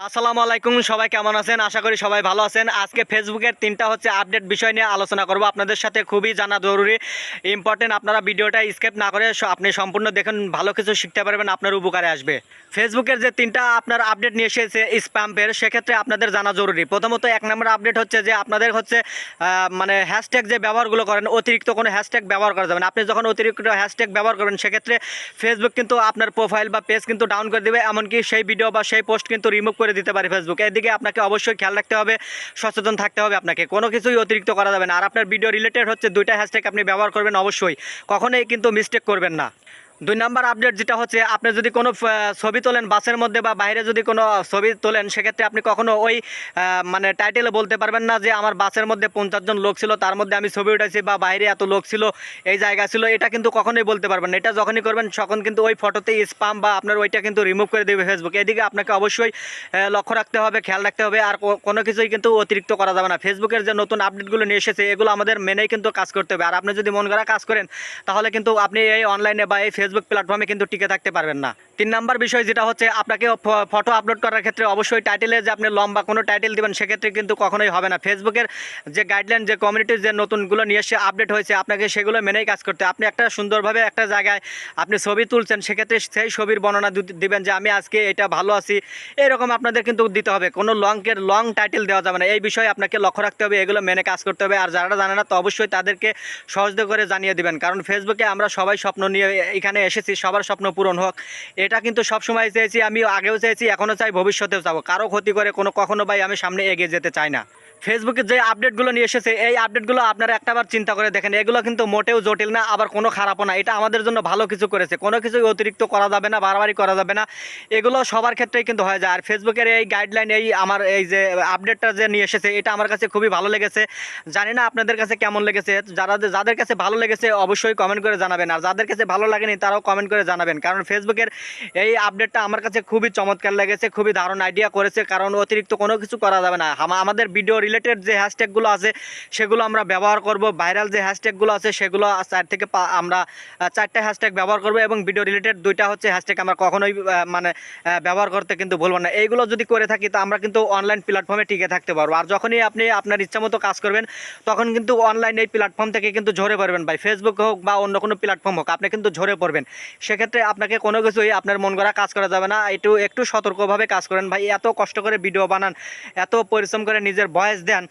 আসসালামু আলাইকুম, সবাই কেমন আছেন? আশা করি সবাই ভালো আছেন। আজকে ফেসবুকের তিনটা হচ্ছে আপডেট বিষয় নিয়ে আলোচনা করব। আপনাদের সাথে খুবই জানা জরুরি ইম্পর্টেন্ট আপনারা ভিডিওটা স্কেপ না করে আপনি সম্পূর্ণ দেখুন, ভালো কিছু শিখতে পারবেন, আপনার উপকারে আসবে। ফেসবুকের যে তিনটা আপনার আপডেট নিয়ে এসেছে স্প্যাম্পের সেক্ষেত্রে আপনাদের জানা জরুরি। প্রথমত এক নম্বর আপডেট হচ্ছে যে, আপনাদের হচ্ছে মানে হ্যাশট্যাগ যে ব্যবহারগুলো করেন, অতিরিক্ত কোনো হ্যাশট্যাগ ব্যবহার করা যাবে না। আপনি যখন অতিরিক্ত হ্যাশট্যাগ ব্যবহার করবেন, সেক্ষেত্রে ফেসবুক কিন্তু আপনার প্রোফাইল বা পেজ কিন্তু ডাউন করে দেবে। এমনকি সেই ভিডিও বা সেই পোস্ট কিন্তু রিমুভ করে দিতে পারে ফেসবুক এদিকে আপনাকে অবশ্যই খেয়াল রাখতে হবে, সচেতন থাকতে হবে আপনাকে। কোনো কিছুই অতিরিক্ত করা যাবে না। আর আপনার ভিডিও রিলেটেড হচ্ছে দুইটা হ্যাশট্যাগ আপনি ব্যবহার করবেন অবশ্যই। কখনোই কিন্তু মিস্টেক করবেন না। দুই নাম্বার আপডেট যেটা হচ্ছে, আপনি যদি কোনো ছবি তোলেন বাসের মধ্যে বা বাইরে যদি কোনো ছবি তোলেন, সেক্ষেত্রে আপনি কখনো ওই মানে টাইটেলে বলতে পারবেন না যে আমার বাসের মধ্যে পঞ্চাশ জন লোক ছিল, তার মধ্যে আমি ছবি উঠেছি বা বাইরে এত লোক ছিল, এই জায়গা ছিল, এটা কিন্তু কখনোই বলতে পারবেন না। এটা যখনই করবেন, তখন কিন্তু ওই ফটোতে স্পাম বা আপনার ওইটা কিন্তু রিমুভ করে দেবে ফেসবুক এদিকে আপনাকে অবশ্যই লক্ষ্য রাখতে হবে, খেয়াল রাখতে হবে, আর কোনো কিছুই কিন্তু অতিরিক্ত করা যাবে না। ফেসবুকের যে নতুন আপডেটগুলো নিয়ে এসেছে, এগুলো আমাদের মেনেই কিন্তু কাজ করতে হবে। আর আপনি যদি মন করা কাজ করেন, তাহলে কিন্তু আপনি এই অনলাইনে বা এই ফেসবুক প্ল্যাটফর্মে কিন্তু টিকে থাকতে পারবেন না। তিন নাম্বার বিষয় যেটা হচ্ছে, আপনাকে ফটো আপলোড করার ক্ষেত্রে অবশ্যই টাইটেলে যে আপনি লম্বা কোনো টাইটেল দিবেন, সেক্ষেত্রে কিন্তু কখনোই হবে না। ফেসবুকের যে গাইডলাইন যে কমিউনিটির যে নতুনগুলো নিয়ে এসে আপডেট হয়েছে, আপনাকে সেগুলো মেনেই কাজ করতে। আপনি একটা সুন্দরভাবে একটা জায়গায় আপনি ছবি তুলছেন, সেক্ষেত্রে সেই ছবির বর্ণনা দিবেন যে, আমি আজকে এটা ভালো আছি। এরকম আপনাদের কিন্তু দিতে হবে। কোনো লংকের লং টাইটেল দেওয়া যাবে না। এই বিষয়ে আপনাকে লক্ষ্য রাখতে হবে, এগুলো মেনে কাজ করতে হবে। আর যারা জানে না, তো অবশ্যই তাদেরকে সহজ করে জানিয়ে দিবেন। কারণ ফেসবুকে আমরা সবাই স্বপ্ন নিয়ে এখানে এসেছি, সবার স্বপ্ন পূরণ হোক। এটা কিন্তু সবসময় চেয়েছি আমি আগেও চেয়েছি, এখনও চাই ভবিষ্যতেও চাবো। কারও ক্ষতি করে কোনো, কখনো ভাই আমি সামনে এগিয়ে যেতে চাই না। ফেসবুকে যে আপডেটগুলো নিয়ে এসেছে, এই আপডেটগুলো আপনারা একটাবার চিন্তা করে দেখেন, এগুলো কিন্তু মোটেও জটিল না, আবার কোনো খারাপও না। এটা আমাদের জন্য ভালো কিছু করেছে। কোনো কিছুই অতিরিক্ত করা যাবে না বারবারই করা যাবে না। এগুলো সবার ক্ষেত্রেই কিন্তু হয়ে যায়। আর ফেসবুকের এই গাইডলাইন এই আমার এই যে আপডেটটা যে নিয়ে এসেছে, এটা আমার কাছে খুবই ভালো লেগেছে। জানি না আপনাদের কাছে কেমন লেগেছে। যারা যাদের কাছে ভালো লেগেছে, অবশ্যই কমেন্ট করে জানাবেন। আর যাদের কাছে ভালো লাগেনি, তারাও কমেন্ট করে জানাবেন। কারণ ফেসবুকের এই আপডেটটা আমার কাছে খুবই চমৎকার লেগেছে, খুবই দারুণ আইডিয়া করেছে। কারণ অতিরিক্ত কোনো কিছু করা যাবে না। আমাদের ভিডিও রিলেটেড যে হ্যাশট্যাগুলো আছে, সেগুলো আমরা ব্যবহার করব। ভাইরাল যে হ্যাশট্যাগুলো আছে, সেগুলো চার থেকে আমরা চারটে হ্যাশট্যাগ ব্যবহার করব এবং ভিডিও রিলেটেড দুইটা হচ্ছে হ্যাশট্যাগ আমরা কখনোই মানে ব্যবহার করতে কিন্তু ভুলব না। এইগুলো যদি করে থাকি, তো আমরা কিন্তু অনলাইন প্ল্যাটফর্মে টিকে থাকতে পারব। আর যখনই আপনি আপনার ইচ্ছা মতো কাজ করবেন, তখন কিন্তু অনলাইন এই প্ল্যাটফর্ম থেকে কিন্তু ঝরে পড়বেন ভাই। ফেসবুক হোক বা অন্য কোনো প্ল্যাটফর্ম হোক, আপনি কিন্তু ঝরে পড়বেন। সেক্ষেত্রে আপনাকে কোনো কিছুই আপনার মন করা কাজ করা যাবে না। একটু একটু সতর্কভাবে কাজ করেন ভাই। এত কষ্ট করে ভিডিও বানান, এত পরিশ্রম করে নিজের ভয়েস দেন এ-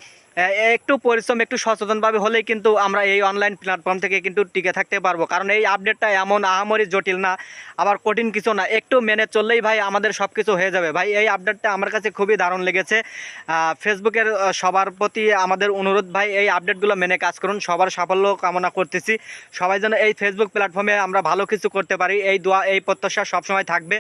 একটু পরিশ্রম, একটু সচেতনভাবে হলেই কিন্তু আমরা এই অনলাইন প্ল্যাটফর্ম থেকে কিন্তু টিকে থাকতে পারব। কারণ এই আপডেটটা এমন আহামরি জটিল না, আবার কঠিন কিছু না। একটু মেনে চললেই ভাই আমাদের সব কিছু হয়ে যাবে। ভাই, এই আপডেটটা আমার কাছে খুবই দারুণ লেগেছে। ফেসবুকের সবার প্রতি আমাদের অনুরোধ, ভাই, এই আপডেটগুলো মেনে কাজ করুন। সবার সাফল্য কামনা করতেছি। সবাই যেন এই ফেসবুক প্ল্যাটফর্মে আমরা ভালো কিছু করতে পারি। এই দোয়া, এই প্রত্যাশা সবসময় থাকবে।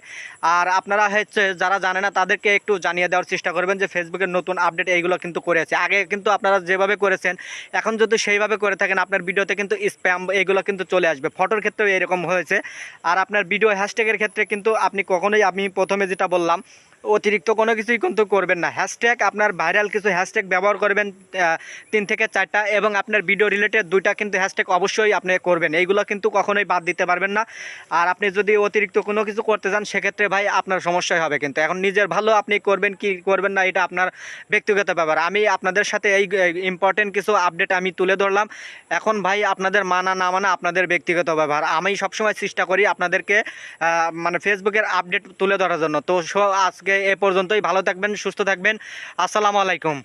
আর আপনারা হচ্ছে, যারা জানে না, তাদেরকে একটু জানিয়ে দেওয়ার চেষ্টা করবেন যে ফেসবুকের নতুন আপডেট এইগুলো কিন্তু করেছে। আগে কিন্তু আপনারা যেভাবে করেছেন, এখন যদি সেইভাবে করে থাকেন, আপনার ভিডিওতে কিন্তু স্প্যাম এগুলো কিন্তু চলে আসবে। ফটোর ক্ষেত্রেও এরকম হয়েছে। আর আপনার ভিডিও হ্যাশট্যাগের ক্ষেত্রে কিন্তু আপনি কখনোই, আমি প্রথমে যেটা বললাম অতিরিক্ত কোনো কিছুই কিন্তু করবেন না। হ্যাশট্যাগ আপনার ভাইরাল কিছু হ্যাশট্যাগ ব্যবহার করবেন তিন থেকে চারটা এবং আপনার ভিডিও রিলেটেড দুইটা কিন্তু হ্যাশট্যাগ অবশ্যই আপনি করবেন। এইগুলো কিন্তু কখনোই বাদ দিতে পারবেন না। আর আপনি যদি অতিরিক্ত কোনো কিছু করতে চান, সেক্ষেত্রে ভাই আপনার সমস্যাই হবে কিন্তু। এখন নিজের ভালো আপনি করবেন, কি করবেন না, এটা আপনার ব্যক্তিগত ব্যাপার। আমি আপনাদের সাথে এই ইম্পর্টেন্ট কিছু আপডেট আমি তুলে ধরলাম। এখন ভাই আপনাদের মানা না মানা আপনাদের ব্যক্তিগত ব্যাপার। আমি সবসময় চেষ্টা করি আপনাদেরকে মানে ফেসবুকের আপডেট তুলে ধরার জন্য। তো আজকে এ পর্যন্তই। ভালো থাকবেন সুস্থ থাকবেন। আসসালামু আলাইকুম।